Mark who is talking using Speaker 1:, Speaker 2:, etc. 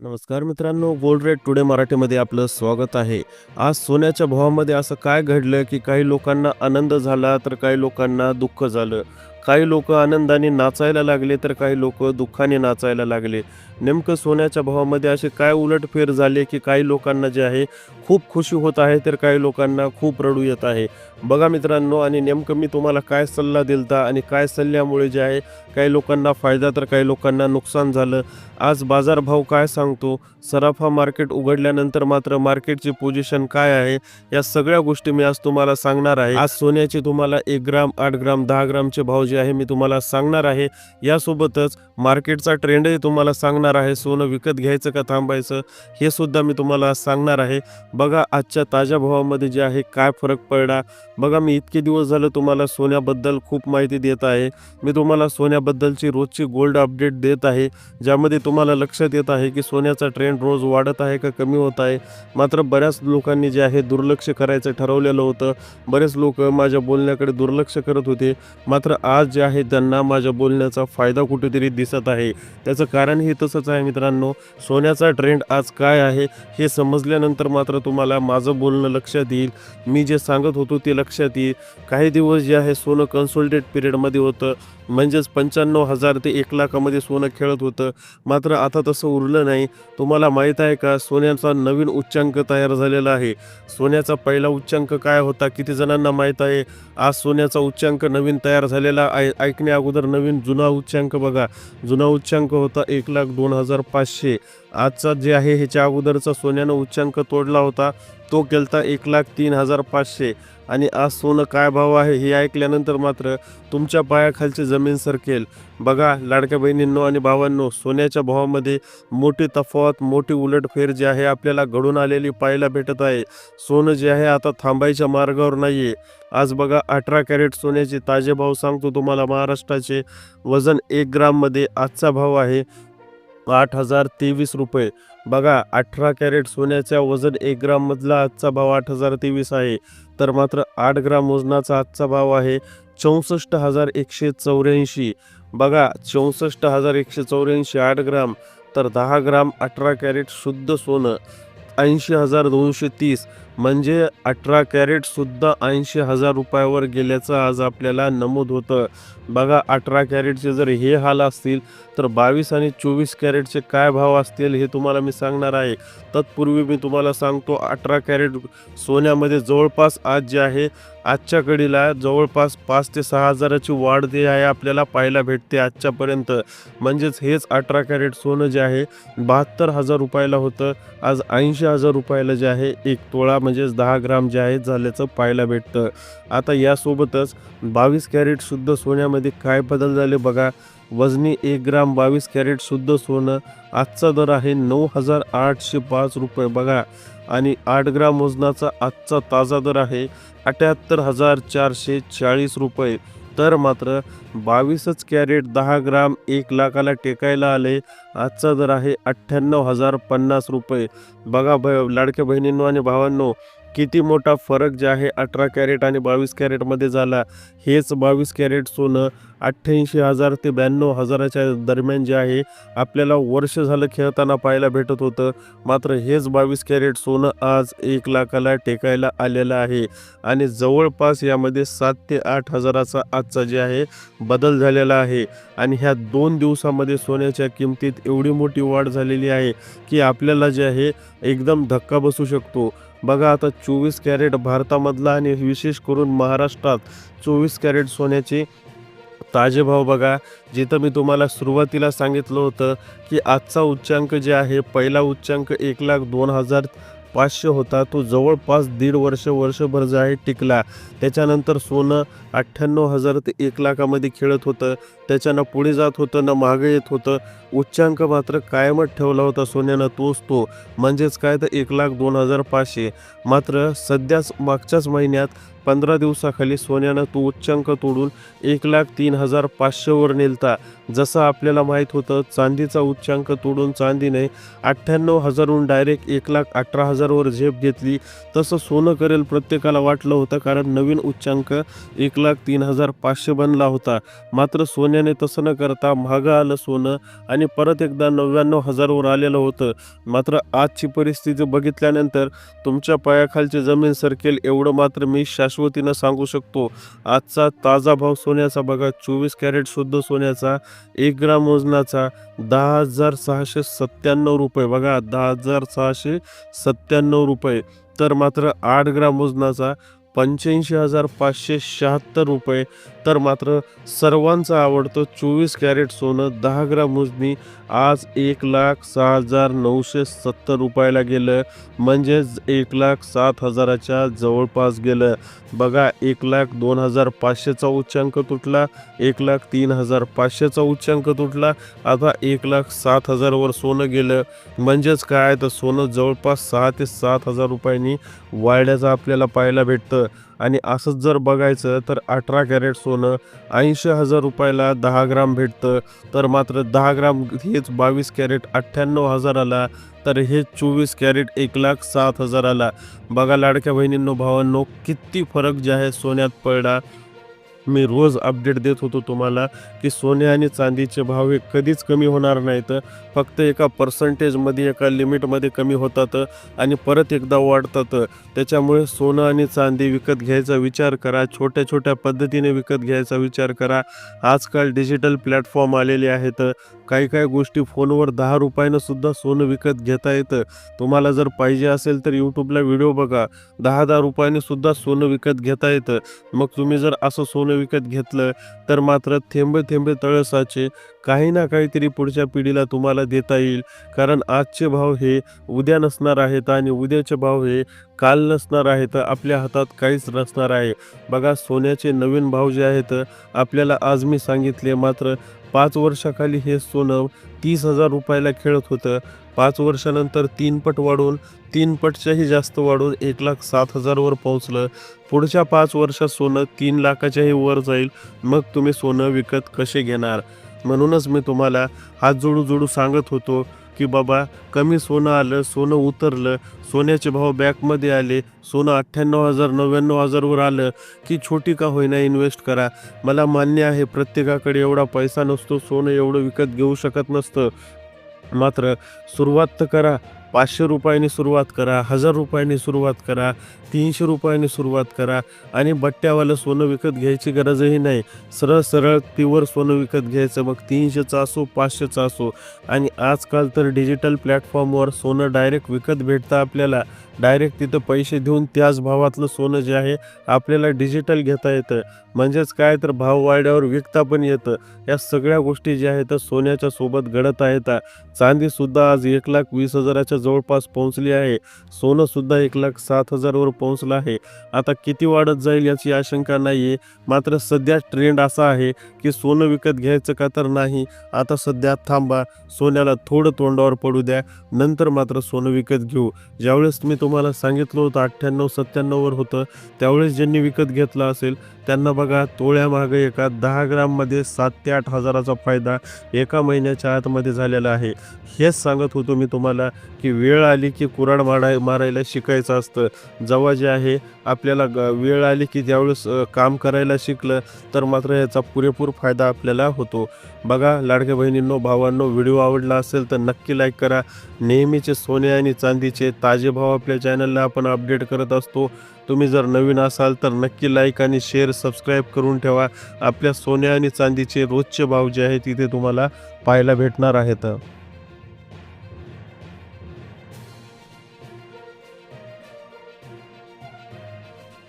Speaker 1: नमस्कार मित्रांनो gold rate today मराठीमध्ये आपलं स्वागत आहे. आज सोन्याच्या भावामध्ये असं काय घडलं की काही लोकांना आनंद झाला तर काही लोकांना दुःख झालं. काही लोक आनंदाने नाचायला लागले तर काही लोक दुःखाने नाचायला लागले. नेमकं सोन्याच्या भावामध्ये असे काय उलटफेर झाले की काही लोकांना जे आहे खूप खुशी होत आहे तर काही लोकांना खूप रडू येत आहे. बघा मित्रांनो आणि नेमकं मी तुम्हाला काय सल्ला दिलता आणि काय सल्ल्यामुळे जे आहे काही लोकांना फायदा तर काही लोकांना नुकसान झालं. आज बाजारभाव काय सांगतो? सराफा मार्केट उघडल्यानंतर मात्र मार्केटची पोझिशन काय आहे? या सगळ्या गोष्टी मी आज तुम्हाला सांगणार आहे. आज सोन्याचे तुम्हाला एक ग्राम आठ ग्राम दहा ग्रामचे भाव जे आहे मी तुम्हाला सांगणार आहे. यासोबतच मार्केटचा ट्रेंडही तुम्हाला सांगणार आहे सोनं विकत घ्यायचं का थांबायचं हे सुद्धा मी तुम्हाला सांगणार आहे. बघा आजच्या ताज्या भावामध्ये जे आहे काय फरक पडला. बघा मी इतके दिवस झालं तुम्हाला सोन्याबद्दल खूप माहिती देत आहे. मी तुम्हाला सोन्याबद्दलची रोजची गोल्ड अपडेट देत आहे ज्यामध्ये तुम्हाला लक्षात येत आहे की सोन्याचा ट्रेंड रोज वाढत आहे का कमी होत आहे. मात्र बऱ्याच लोकांनी जे आहे दुर्लक्ष करायचं ठरवलेलं होतं. बरेच लोक माझ्या बोलण्याकडे दुर्लक्ष करत होते. मात्र आज जे आहे त्यांना माझ्या बोलण्याचा फायदा कुठेतरी दिसत आहे. त्याचं कारण हे तसं तसंच आहे मित्रांनो. सोन्याचा ट्रेंड आज काय आहे हे समजल्यानंतर मात्र तुम्हाला माझं बोलणं लक्षात येईल. मी जे सांगत होतो ते लक्षात येईल. काही दिवस जे आहे सोनं कन्सोल्टेड पिरियडमध्ये होतं. म्हणजेच पंच्याण्णव हजार ते एक लाखामध्ये सोनं खेळत होतं. मात्र आता तसं उरलं नाही. तुम्हाला माहीत आहे का सोन्याचा नवीन उच्चांक तयार झालेला आहे. सोन्याचा पहिला उच्चांक काय होता किती जणांना माहीत आहे? आज सोन्याचा उच्चांक नवीन तयार झालेला आहे. ऐकण्या अगोदर नवीन जुना उच्चांक बघा. जुना उच्चांक होता एक लाख दोन हजार पाचशे. आजचा जे आहे ह्याच्या अगोदरचा सोन्यानं उच्चांक तोडला होता तो केलता एक लाख तीन हजार पाचशे. आणि आज सोनं काय भाव आहे हे ऐकल्यानंतर मात्र तुमच्या पायाखालची जमीन सरकेल. बघा लाडक्या बहिणींनो आणि भावांनो सोन्याच्या भावामध्ये मोठी तफावत मोठी उलटफेर जी आहे आपल्याला घडून आलेली पाहायला भेटत आहे. सोनं जे आहे आता थांबायच्या मार्गावर नाही आहे आज बघा अठरा कॅरेट सोन्याचे ताजे भाव सांगतो तुम्हाला महाराष्ट्राचे. वजन एक ग्राममध्ये आजचा भाव आहे आठ हजार तेवीस रुपये. बघा अठरा कॅरेट सोन्याच्या वजन एक ग्राममधला आजचा भाव आठ हजार तेवीस आहे. तर मात्र आठ ग्राम वजनाचा आजचा भाव आहे चौसष्ट हजार एकशे चौऱ्याऐंशी. बघा चौसष्ट हजार एकशे चौऱ्याऐंशी आठ ग्राम तर दहा ग्राम अठरा कॅरेट शुद्ध सोनं ऐंशी हजार दोनशे तीस. म्हणजे अठरा कॅरेटसुद्धा ऐंशी हजार रुपयावर गेल्याचं आज आपल्याला नमूद होतं. बघा अठरा कॅरेटचे जर हे हाल असतील तर बावीस आणि चोवीस कॅरेटचे काय भाव असतील हे तुम्हाला मी सांगणार आहे. तत्पूर्वी मी तुम्हाला सांगतो अठरा कॅरेट सोन्यामध्ये जवळपास आज जे आहे आजच्या कडीला जवळपास पाच ते सहा हजाराची वाढ जे आहे आपल्याला पाहायला भेटते आजच्यापर्यंत. म्हणजेच हेच अठरा कॅरेट सोनं जे आहे बहात्तर हजार रुपयाला होतं. आज ऐंशी हजार रुपयाला जे आहे एक तोळा म्हणजे म्हणजेच दहा ग्राम जे आहे झाल्याचं पाहायला भेटतं. आता यासोबतच बावीस कॅरेटसुद्धा सोन्यामध्ये काय बदल झाले बघा. वजनी एक ग्राम बावीस कॅरेटसुद्धा सोनं. आजचा दर आहे नऊ हजार आठशे पाच रुपये बघा. आणि आठ ग्राम वजनाचा आजचा ताजा दर आहे अठ्याहत्तर हजार चारशे चाळीस रुपये. तर मात्र बावीसच कॅरेट दहा ग्राम एक लाखाला टेकायला आले. आजचा दर आहे अठ्ठ्याण्णव हजार पन्नास रुपये. बघा भ लाडक्या बहिणींनो आणि भावांनो किती मोठा फरक जे आहे अठरा कॅरेट आणि बावीस कॅरेटमध्ये झाला. हेच बावीस कॅरेट सोनं अठ्ठ्याऐंशी हजार ते ब्याण्णव हजाराच्या दरम्यान जे आहे आपल्याला वर्ष झालं खेळताना पाहायला भेटत होतं. मात्र हेच बावीस कॅरेट सोनं आज एक लाखाला टेकायला आलेलं आहे. आणि जवळपास यामध्ये सात ते आठ हजाराचा आजचा जे आहे बदल झालेला आहे. आणि ह्या दोन दिवसामध्ये सोन्याच्या किमतीत एवढी मोठी वाढ झालेली आहे की आपल्याला जे आहे एकदम धक्का बसू शकतो. बघा आता चोवीस कॅरेट भारतामधला आणि विशेष करून महाराष्ट्रात चोवीस कॅरेट सोन्याचे ताजे भाव बघा. जिथं मी तुम्हाला सुरुवातीला सांगितलं होतं की आजचा उच्चांक जे आहे पहिला उच्चांक एक लाख दोन हजार पाचशे होता. तो जवळपास दीड वर्ष वर्षभर जे आहे टिकला. त्याच्यानंतर सोनं अठ्ठ्याण्णव हजार ते एक लाखामध्ये खेळत होतं. त्याच्यानं पुढे जात होतं ना मागे येत होतं. उच्चांक मात्र कायमच ठेवला होता सोन्यानं तोच तो. म्हणजेच काय तर एक लाख दोन हजार पाचशे. मात्र सध्याच मागच्याच महिन्यात पंधरा दिवसाखाली सोन्यानं तो उच्चांक तोडून एक लाख तीन हजार पाचशेवर नेलता. जसं आपल्याला माहीत होतं चांदीचा उच्चांक तोडून चांदीने अठ्ठ्याण्णव हजारहून डायरेक्ट एक लाख अठरा हजारवर झेप घेतली. तसं सोनं करेल प्रत्येकाला वाटलं होतं कारण नवीन उच्चांक एक लाख तीन हजार पाचशे बनला होता. मात्र सोन्याने तसं न करता महागं आलं सोनं आणि परत एकदा नव्याण्णव हजारवर आलेलं होतं. मात्र आजची परिस्थिती बघितल्यानंतर तुमच्या पायाखालची जमीन सरकेल एवढं मात्र मी शाश्वतीनं सांगू शकतो. आजचा ताजा भाव सोन्याचा बघा. चोवीस कॅरेट शुद्ध सोन्याचा एक ग्राम वजनाचा दहा हजार सहाशे सत्त्याण्णव रुपये. बघा दहा हजार सहाशे सत्त्याण्णव रुपये. तर मात्र आठ ग्राम वजनाचा पंच्याऐंशी हजार पाचशे शहात्तर रुपये. तर मात्र सर्वांचं आवडतं चोवीस कॅरेट सोनं दहा ग्राम मोजणी आज एक लाख सहा हजार नऊशे सत्तर रुपयाला गेलं. म्हणजेच एक लाख सात हजाराच्या जवळपास गेलं. बघा एक लाख दोन हजार पाचशेचा उच्चांक तुटला एक लाख तीन हजार पाचशेचा उच्चांक तुटला. आता एक लाख सात हजारवर सोनं गेलं. म्हणजेच काय? तर सोनं जवळपास सहा ते सात हजार रुपयांनी वाढल्याचं आपल्याला पाहायला भेटतं. आणि असंच जर बघायचं तर अठरा कॅरेट सोनं ऐंशी हजार रुपयाला दहा ग्राम भेटतं. तर मात्र दहा ग्राम हेच बावीस कॅरेट अठ्ठ्याण्णव हजाराला तर हे चोवीस कॅरेट एक लाख सात हजाराला. बघा लाडक्या बहिणींनो भावांनो किती फरक जे आहे सोन्यात पडला. मी रोज अपडेट देत होतो तुम्हाला की सोने आणि चांदीचे भाव हे कधीच कमी होणार नाहीत. फक्त एका पर्सेंटेजमध्ये एका लिमिटमध्ये कमी होतात आणि परत एकदा वाढतात. त्याच्यामुळे सोनं आणि चांदी विकत घ्यायचा विचार करा छोट्या छोट्या पद्धतीने विकत घ्यायचा विचार करा. आजकाल डिजिटल प्लॅटफॉर्म आलेले आहेत. काही काही गोष्टी फोनवर दहा रुपयानं सुद्धा सोनं विकत घेता येतं. तुम्हाला जर पाहिजे असेल तर यूट्यूबला व्हिडिओ बघा. दहा दहा रुपयाने सुद्धा सोनं विकत घेता येतं. मग तुम्ही जर असं सोनं विकत घेतलं तर मात्र थेंबे थेंबे तळसाचे काही ना काहीतरी पुढच्या पिढीला तुम्हाला देता येईल. कारण आजचे भाव हे उद्या नसणार आहेत आणि उद्याचे भाव हे काल नसणार आहेत. आपल्या हातात काहीच नसणार आहे. बघा सोन्याचे नवीन भाव जे आहेत आपल्याला आज मी सांगितले मात्र पाच वर्षाखाली हे सोनं तीस हजार रुपयाला खेळत होतं. पाच वर्षानंतर तीन पट वाढून तीन पटच्याही जास्त वाढून एक लाख सात हजारवर पोहोचलं. पुढच्या पाच वर्षात सोनं तीन लाखाच्याही वर जाईल. मग तुम्ही सोनं विकत कसे घेणार? म्हणूनच मी तुम्हाला हात जोडू जोडू सांगत होतो. की बाबा कमी सोनं आलं सोनं उतरलं सोन्याचे भाव बॅकमध्ये आले सोनं अठ्ठ्याण्णव हजार नव्याण्णव हजारवर आलं की छोटी का होईना इन्व्हेस्ट करा. मला मान्य आहे प्रत्येकाकडे एवढा पैसा नसतो सोनं एवढं विकत घेऊ शकत नसतं. मात्र सुरुवात तर करा. पाचशे रुपयांनी सुरुवात करा हजार रुपयांनी सुरुवात करा तीनशे रुपयांनी सुरुवात करा. आणि बट्ट्यावालं सोनं विकत घ्यायची गरजही नाही. सरळ सरळ तीवर सोनं विकत घ्यायचं मग तीनशेचं असो पाचशेचं असो आणि आजकाल तर डिजिटल प्लॅटफॉर्मवर सोनं डायरेक्ट विकत भेटतं आपल्याला. डायरेक्ट तिथं पैसे देऊन त्याच भावातलं सोनं जे आहे आपल्याला डिजिटल घेता येतं. म्हणजेच काय तर भाव वाढल्यावर विकता पण येतं. या सगळ्या गोष्टी ज्या आहेत सोन्याच्या सोबत घडत आहेत. चांदीसुद्धा आज एक लाख वीस हजाराच्या जवळपास पोहोचली आहे. सोनंसुद्धा एक लाख सात हजारवर पोहोचलं आहे. आता किती वाढत जाईल याची आशंका नाही आहे मात्र सध्या ट्रेंड असा आहे की सोनं विकत घ्यायचं का तर नाही. आता सध्या थांबा. सोन्याला थोडं तोंडावर पडू द्या. नंतर मात्र सोनं विकत घेऊ. ज्यावेळेस मी तुम्हाला सांगितलं होतं अठ्ठ्याण्णव सत्त्याण्णववर होतं. त्यावेळेस ज्यांनी विकत घेतलं असेल त्यांना बघा तोळ्यामागे एका दहा ग्राममध्ये सात ते आठ हजाराचा फायदा एका महिन्याच्या आतमध्ये झालेला आहे. हेच सांगत होतो मी तुम्हाला की वेळ आली की कुराड माराय मारायला शिकायचं असतं. जेव्हा जे आहे आपल्याला ग- वेळ आली की त्यावेळेस काम करायला शिकलं तर मात्र याचा पुरेपूर फायदा आपल्याला होतो. बघा लाडक्या बहिणींनो भावांनो व्हिडिओ आवडला असेल तर नक्की लाईक करा. नेहमीचे सोने आणि चांदीचे ताजे भाव आपल्या चॅनलला आपण अपडेट करत असतो. तुम्ही जर नवीन असाल तर नक्की लाईक आणि शेअर सबस्क्राईब करून ठेवा. आपल्या सोन्या आणि चांदीचे रोजचे भाव जे आहेत तिथे तुम्हाला पाहायला भेटणार आहेत.